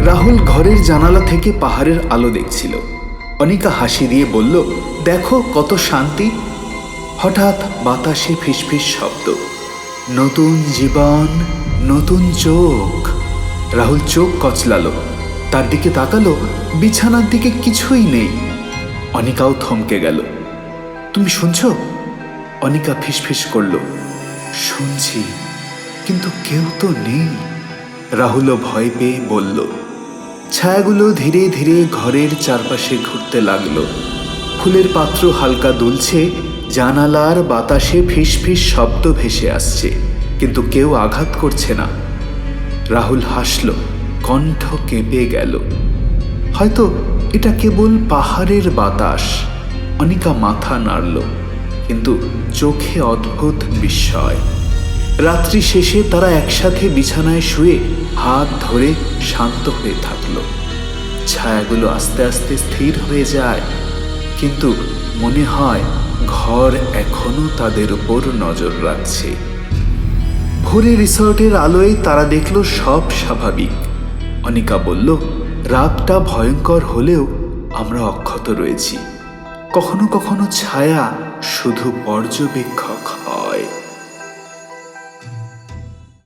রাহুল ঘরের জানালা থেকে পাহাড়ের আলো দেখছিল। অনিকা হাসি দিয়ে বলল, দেখো কত শান্তি। হঠাৎ বাতাসে ফিসফিস শব্দ। নতুন জীবন, নতুন চোখ। রাহুল চোখ কচলালো। তার দিকে তাকালো, বিছানার দিকে কিছুই নেই। অনিকাও থমকে গেল। তুমি শুনছ? অনিকা ফিসফিস করল। শুনছি, কিন্তু কেউ তো নেই। রাহুলও ভয় পেয়ে বলল ছায়াগুলো ধীরে ধীরে ঘরের চারপাশে ঘুরতে লাগল। ফুলের পাত্র হালকা দুলছে, জানালার বাতাসে ফিস ফিস শব্দ ভেসে আসছে, কিন্তু কেউ আঘাত করছে না। রাহুল হাসল, কণ্ঠ কেঁপে গেল। হয়তো এটা কেবল পাহাড়ের বাতাস, অনিকা মাথা নাড়ল, কিন্তু চোখে অদ্ভুত বিস্ময়। রাত্রি শেষে তারা একসাথে বিছানায় শুয়ে হাত ধরে শান্ত হয়ে থাকল। ছায়াগুলো আস্তে আস্তে স্থির হয়ে যায়, কিন্তু মনে হয় ঘর এখনও তাদের উপর নজর রাখছে। ভোরে রিসর্টের আলোয় তারা দেখল সব স্বাভাবিক। অনিকা বলল, রাতটা ভয়ঙ্কর হলেও আমরা অক্ষত রয়েছি। কখনো কখনো ছায়া শুধু পর্যবেক্ষক হয়।